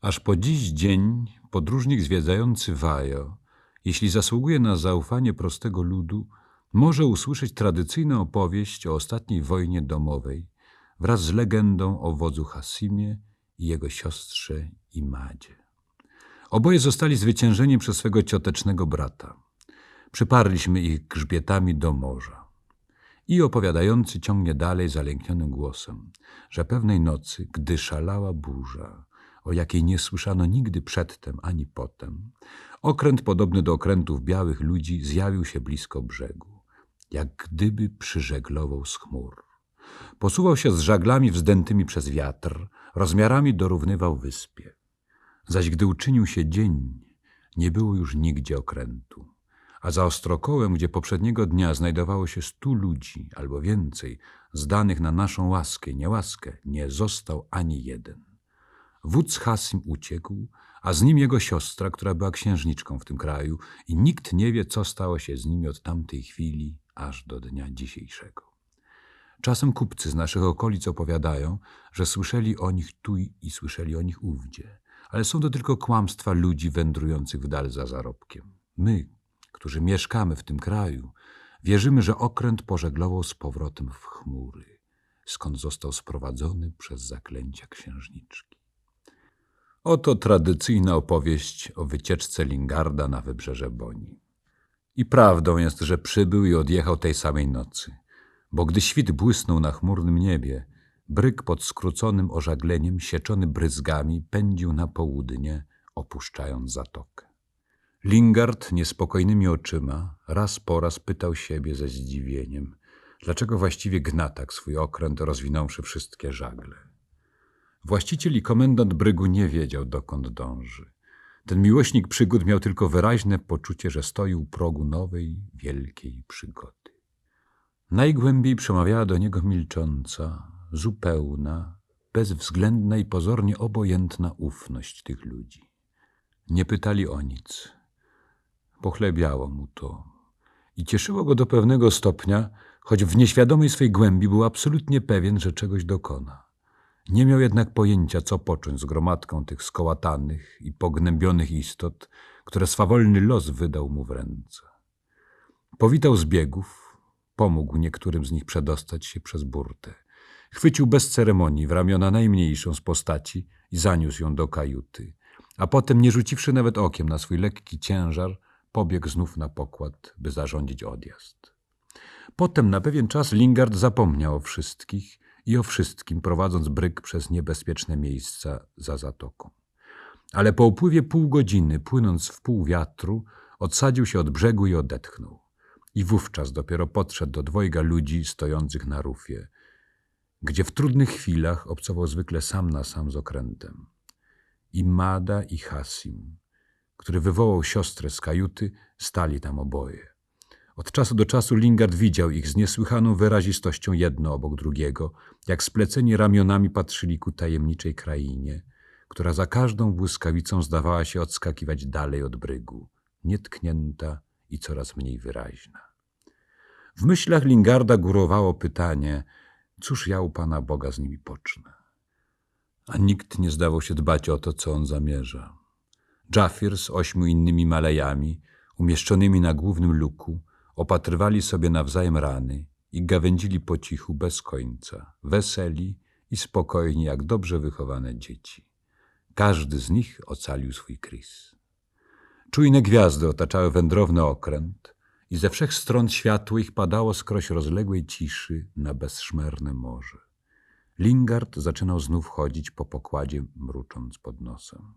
Aż po dziś dzień podróżnik zwiedzający Wajo, jeśli zasługuje na zaufanie prostego ludu, może usłyszeć tradycyjną opowieść o ostatniej wojnie domowej wraz z legendą o wodzu Hasimie i jego siostrze Imadzie. Oboje zostali zwyciężeni przez swego ciotecznego brata. Przyparliśmy ich grzbietami do morza. I opowiadający ciągnie dalej zalęknionym głosem, że pewnej nocy, gdy szalała burza, o jakiej nie słyszano nigdy przedtem ani potem, okręt podobny do okrętów białych ludzi zjawił się blisko brzegu, jak gdyby przyżeglował z chmur. Posuwał się z żaglami wzdętymi przez wiatr, rozmiarami dorównywał wyspie. Zaś gdy uczynił się dzień, nie było już nigdzie okrętu a za ostrokołem, gdzie poprzedniego dnia znajdowało się stu ludzi albo więcej, zdanych na naszą łaskę niełaskę, nie został ani jeden. Wódz Hasim uciekł, a z nim jego siostra, która była księżniczką w tym kraju i nikt nie wie, co stało się z nimi od tamtej chwili aż do dnia dzisiejszego. Czasem kupcy z naszych okolic opowiadają, że słyszeli o nich tu i słyszeli o nich ówdzie, ale są to tylko kłamstwa ludzi wędrujących w dal za zarobkiem. My, którzy mieszkamy w tym kraju, wierzymy, że okręt pożeglował z powrotem w chmury, skąd został sprowadzony przez zaklęcia księżniczki. Oto tradycyjna opowieść o wycieczce Lingarda na wybrzeże Boni. I prawdą jest, że przybył i odjechał tej samej nocy, bo gdy świt błysnął na chmurnym niebie, bryk pod skróconym ożagleniem, sieczony bryzgami, pędził na południe, opuszczając zatokę. Lingard niespokojnymi oczyma raz po raz pytał siebie ze zdziwieniem, dlaczego właściwie gna tak swój okręt, rozwinąwszy wszystkie żagle. Właściciel i komendant brygu nie wiedział, dokąd dąży. Ten miłośnik przygód miał tylko wyraźne poczucie, że stoi u progu nowej, wielkiej przygody. Najgłębiej przemawiała do niego milcząca, zupełna, bezwzględna i pozornie obojętna ufność tych ludzi. Nie pytali o nic, Pochlebiało mu to i cieszyło go do pewnego stopnia, choć w nieświadomej swej głębi był absolutnie pewien, że czegoś dokona. Nie miał jednak pojęcia, co począć z gromadką tych skołatanych i pognębionych istot, które swawolny los wydał mu w ręce. Powitał zbiegów, pomógł niektórym z nich przedostać się przez burtę. Chwycił bez ceremonii w ramiona najmniejszą z postaci i zaniósł ją do kajuty, a potem, nie rzuciwszy nawet okiem na swój lekki ciężar, pobiegł znów na pokład, by zarządzić odjazd. Potem na pewien czas Lingard zapomniał o wszystkich i o wszystkim, prowadząc bryk przez niebezpieczne miejsca za zatoką. Ale po upływie pół godziny, płynąc w pół wiatru, odsadził się od brzegu i odetchnął. I wówczas dopiero podszedł do dwojga ludzi stojących na rufie, gdzie w trudnych chwilach obcował zwykle sam na sam z okrętem. I Mada i Hasim, który wywołał siostrę z kajuty, stali tam oboje. Od czasu do czasu Lingard widział ich z niesłychaną wyrazistością jedno obok drugiego, jak spleceni ramionami patrzyli ku tajemniczej krainie, która za każdą błyskawicą zdawała się odskakiwać dalej od brygu, nietknięta i coraz mniej wyraźna. W myślach Lingarda górowało pytanie, cóż ja u Pana Boga z nimi pocznę? A nikt nie zdawał się dbać o to, co on zamierza. Jafir z ośmiu innymi Malejami, umieszczonymi na głównym luku, opatrywali sobie nawzajem rany i gawędzili po cichu bez końca, weseli i spokojni jak dobrze wychowane dzieci. Każdy z nich ocalił swój kris. Czujne gwiazdy otaczały wędrowny okręt i ze wszech stron światło ich padało skroś rozległej ciszy na bezszmerne morze. Lingard zaczynał znów chodzić po pokładzie, mrucząc pod nosem.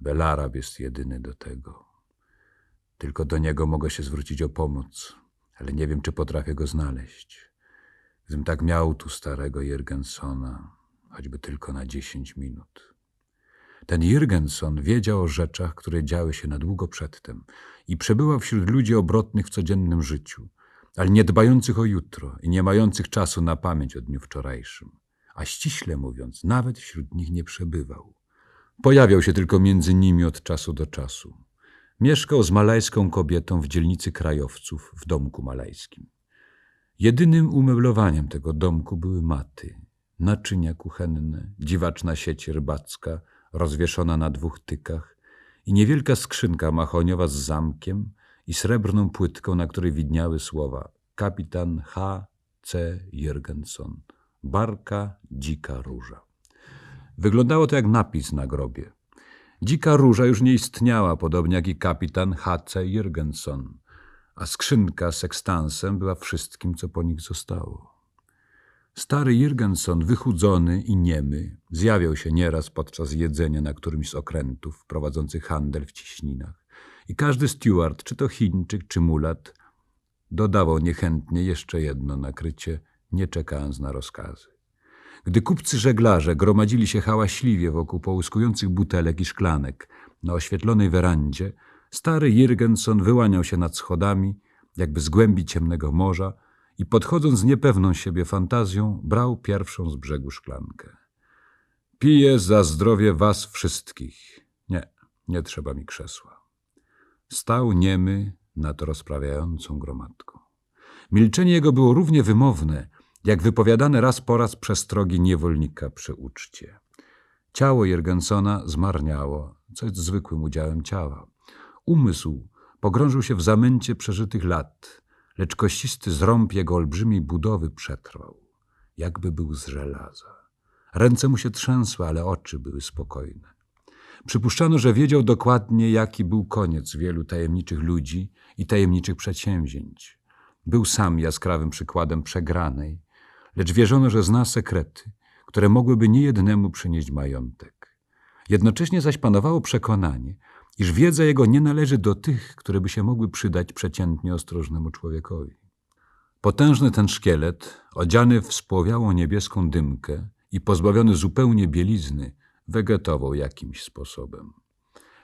Belarab jest jedyny do tego. Tylko do niego mogę się zwrócić o pomoc, ale nie wiem, czy potrafię go znaleźć. Gdybym tak miał tu starego Jürgensona, choćby tylko na dziesięć minut. Ten Jürgenson wiedział o rzeczach, które działy się na długo przedtem i przebywał wśród ludzi obrotnych w codziennym życiu, ale nie dbających o jutro i nie mających czasu na pamięć o dniu wczorajszym. A ściśle mówiąc, nawet wśród nich nie przebywał. Pojawiał się tylko między nimi od czasu do czasu. Mieszkał z malajską kobietą w dzielnicy krajowców w domku malajskim. Jedynym umeblowaniem tego domku były maty, naczynia kuchenne, dziwaczna sieć rybacka, rozwieszona na dwóch tykach i niewielka skrzynka mahoniowa z zamkiem i srebrną płytką, na której widniały słowa kapitan H. C. Jürgenson, barka dzika róża. Wyglądało to jak napis na grobie. Dzika róża już nie istniała, podobnie jak i kapitan H. C. Jürgenson, a skrzynka z sekstansem była wszystkim, co po nich zostało. Stary Jürgenson, wychudzony i niemy, zjawiał się nieraz podczas jedzenia na którymś z okrętów prowadzących handel w ciśninach. I każdy steward, czy to Chińczyk, czy mulat, dodawał niechętnie jeszcze jedno nakrycie, nie czekając na rozkazy. Gdy kupcy żeglarze gromadzili się hałaśliwie wokół połyskujących butelek i szklanek na oświetlonej werandzie, stary Jürgenson wyłaniał się nad schodami, jakby z głębi ciemnego morza i podchodząc z niepewną siebie fantazją, brał pierwszą z brzegu szklankę. Piję za zdrowie was wszystkich. Nie, nie trzeba mi krzesła. Stał niemy nad rozprawiającą gromadką. Milczenie jego było równie wymowne, jak wypowiadane raz po raz przestrogi niewolnika przy uczcie. Ciało Jergensona zmarniało, co jest zwykłym udziałem ciała. Umysł pogrążył się w zamęcie przeżytych lat, lecz kościsty zrąb jego olbrzymiej budowy przetrwał, jakby był z żelaza. Ręce mu się trzęsły, ale oczy były spokojne. Przypuszczano, że wiedział dokładnie, jaki był koniec wielu tajemniczych ludzi i tajemniczych przedsięwzięć. Był sam jaskrawym przykładem przegranej, lecz wierzono, że zna sekrety, które mogłyby niejednemu przynieść majątek. Jednocześnie zaś panowało przekonanie, iż wiedza jego nie należy do tych, które by się mogły przydać przeciętnie ostrożnemu człowiekowi. Potężny ten szkielet, odziany w spłowiałą niebieską dymkę i pozbawiony zupełnie bielizny, wegetował jakimś sposobem.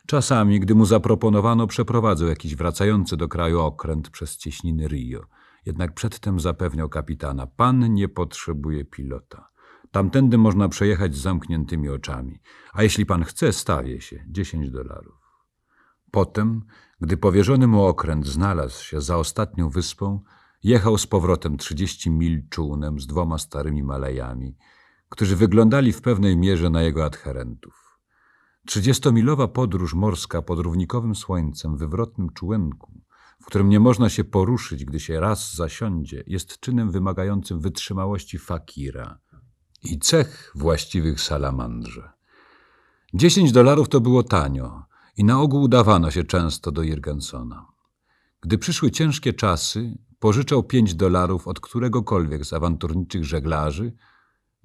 Czasami, gdy mu zaproponowano, przeprowadzał jakiś wracający do kraju okręt przez cieśniny Rio. Jednak przedtem zapewniał kapitana, pan nie potrzebuje pilota. Tamtędy można przejechać z zamkniętymi oczami, a jeśli pan chce, stawię się, dziesięć dolarów. Potem, gdy powierzony mu okręt znalazł się za ostatnią wyspą, jechał z powrotem trzydzieści mil czółnem z dwoma starymi malejami, którzy wyglądali w pewnej mierze na jego adherentów. Trzydziestomilowa podróż morska pod równikowym słońcem w wywrotnym czółenku, w którym nie można się poruszyć, gdy się raz zasiądzie, jest czynem wymagającym wytrzymałości fakira i cech właściwych salamandrze. Dziesięć dolarów to było tanio i na ogół udawano się często do Jirgensona. Gdy przyszły ciężkie czasy, pożyczał pięć dolarów od któregokolwiek z awanturniczych żeglarzy,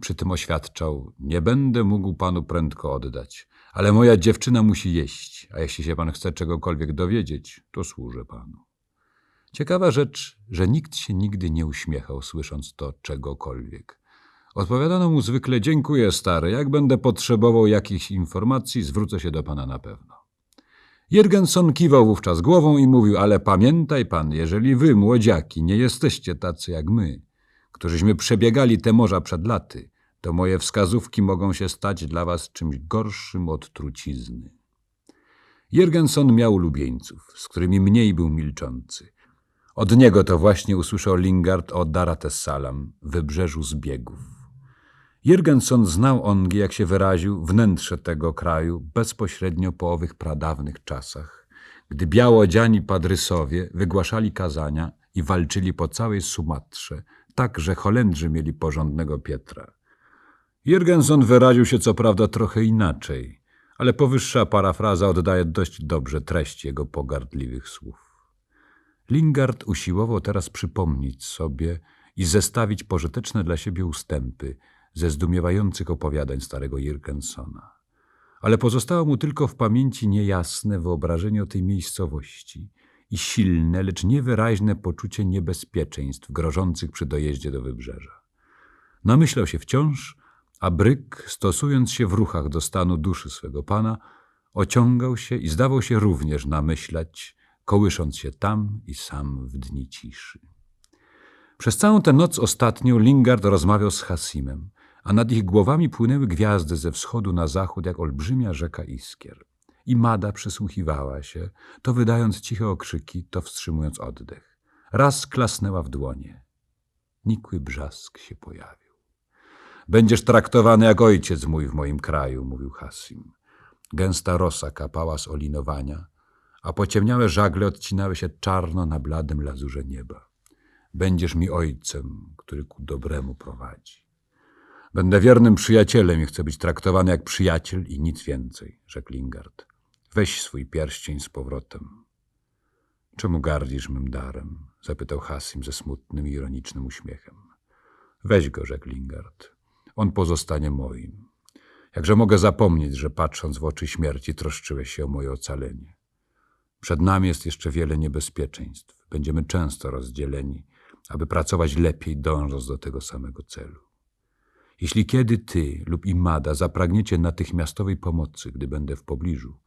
przy tym oświadczał, nie będę mógł panu prędko oddać, ale moja dziewczyna musi jeść, a jeśli się pan chce czegokolwiek dowiedzieć, to służę panu. Ciekawa rzecz, że nikt się nigdy nie uśmiechał, słysząc to czegokolwiek. Odpowiadano mu zwykle, dziękuję stary, jak będę potrzebował jakichś informacji, zwrócę się do pana na pewno. Jürgenson kiwał wówczas głową i mówił, ale pamiętaj pan, jeżeli wy, młodziaki, nie jesteście tacy jak my, którzyśmy przebiegali te morza przed laty, to moje wskazówki mogą się stać dla was czymś gorszym od trucizny. Jürgenson miał ulubieńców, z którymi mniej był milczący. Od niego to właśnie usłyszał Lingard o Daratessalam, wybrzeżu zbiegów. Jürgenson znał ongi, jak się wyraził, wnętrze tego kraju bezpośrednio po owych pradawnych czasach, gdy białoodziani padrysowie wygłaszali kazania i walczyli po całej Sumatrze, tak, że Holendrzy mieli porządnego Pietra. Jürgenson wyraził się co prawda trochę inaczej, ale powyższa parafraza oddaje dość dobrze treść jego pogardliwych słów. Lingard usiłował teraz przypomnieć sobie i zestawić pożyteczne dla siebie ustępy ze zdumiewających opowiadań starego Jürgensona. Ale pozostało mu tylko w pamięci niejasne wyobrażenie o tej miejscowości i silne, lecz niewyraźne poczucie niebezpieczeństw grożących przy dojeździe do wybrzeża. Namyślał się wciąż, a Bryk, stosując się w ruchach do stanu duszy swego pana, ociągał się i zdawał się również namyślać, kołysząc się tam i sam w dni ciszy. Przez całą tę noc ostatnią Lingard rozmawiał z Hasimem, a nad ich głowami płynęły gwiazdy ze wschodu na zachód, jak olbrzymia rzeka iskier. I Mada przysłuchiwała się, to wydając ciche okrzyki, to wstrzymując oddech. Raz klasnęła w dłonie. Nikły brzask się pojawił. Będziesz traktowany jak ojciec mój w moim kraju, mówił Hasim. Gęsta rosa kapała z olinowania, a pociemniałe żagle odcinały się czarno na bladym lazurze nieba. Będziesz mi ojcem, który ku dobremu prowadzi. Będę wiernym przyjacielem i chcę być traktowany jak przyjaciel i nic więcej, rzekł Lingard. Weź swój pierścień z powrotem. Czemu gardzisz mym darem? zapytał Hasim ze smutnym i ironicznym uśmiechem. Weź go, rzekł Lingard. On pozostanie moim. Jakże mogę zapomnieć, że patrząc w oczy śmierci troszczyłeś się o moje ocalenie. Przed nami jest jeszcze wiele niebezpieczeństw. Będziemy często rozdzieleni, aby pracować lepiej, dążąc do tego samego celu. Jeśli kiedy ty lub Imada zapragniecie natychmiastowej pomocy, gdy będę w pobliżu,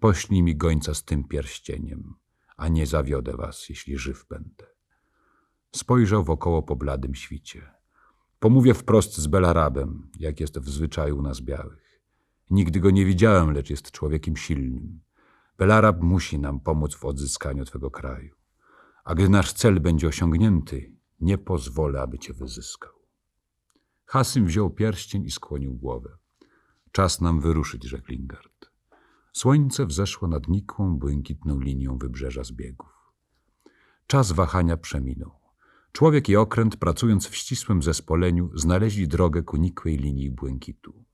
poślij mi gońca z tym pierścieniem, a nie zawiodę was, jeśli żyw będę. Spojrzał wokoło po bladym świcie. Pomówię wprost z Belarabem, jak jest w zwyczaju u nas białych. Nigdy go nie widziałem, lecz jest człowiekiem silnym. Belarab musi nam pomóc w odzyskaniu twego kraju. A gdy nasz cel będzie osiągnięty, nie pozwolę, aby cię wyzyskał. Hasym wziął pierścień i skłonił głowę. Czas nam wyruszyć, rzekł Lingard. Słońce wzeszło nad nikłą, błękitną linią wybrzeża zbiegów. Czas wahania przeminął. Człowiek i okręt, pracując w ścisłym zespoleniu, znaleźli drogę ku nikłej linii błękitu.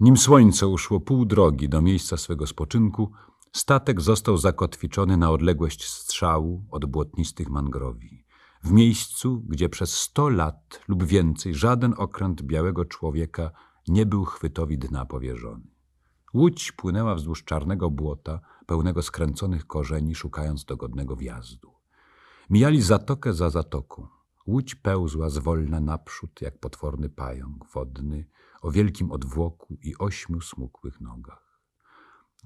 Nim słońce uszło pół drogi do miejsca swego spoczynku, statek został zakotwiczony na odległość strzału od błotnistych mangrowi. W miejscu, gdzie przez sto lat lub więcej żaden okręt białego człowieka nie był chwytowi dna powierzony. Łódź płynęła wzdłuż czarnego błota, pełnego skręconych korzeni, szukając dogodnego wjazdu. Mijali zatokę za zatoką. Łódź pełzła zwolna naprzód, jak potworny pająk wodny, o wielkim odwłoku i ośmiu smukłych nogach.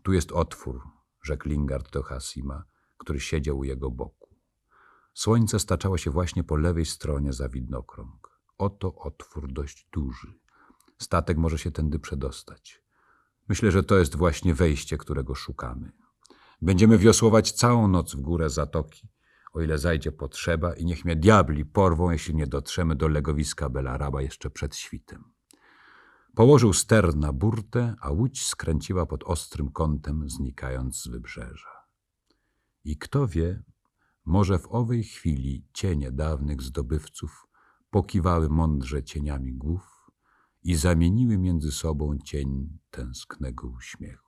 Tu jest otwór, rzekł Lingard do Hasima, który siedział u jego boku. Słońce staczało się właśnie po lewej stronie za widnokrąg. Oto otwór dość duży. Statek może się tędy przedostać. Myślę, że to jest właśnie wejście, którego szukamy. Będziemy wiosłować całą noc w górę zatoki, o ile zajdzie potrzeba i niech mnie diabli porwą, jeśli nie dotrzemy do legowiska Belaraba jeszcze przed świtem. Położył ster na burtę, a łódź skręciła pod ostrym kątem, znikając z wybrzeża. I kto wie, może w owej chwili cienie dawnych zdobywców pokiwały mądrze cieniami głów i zamieniły między sobą cień tęsknego uśmiechu.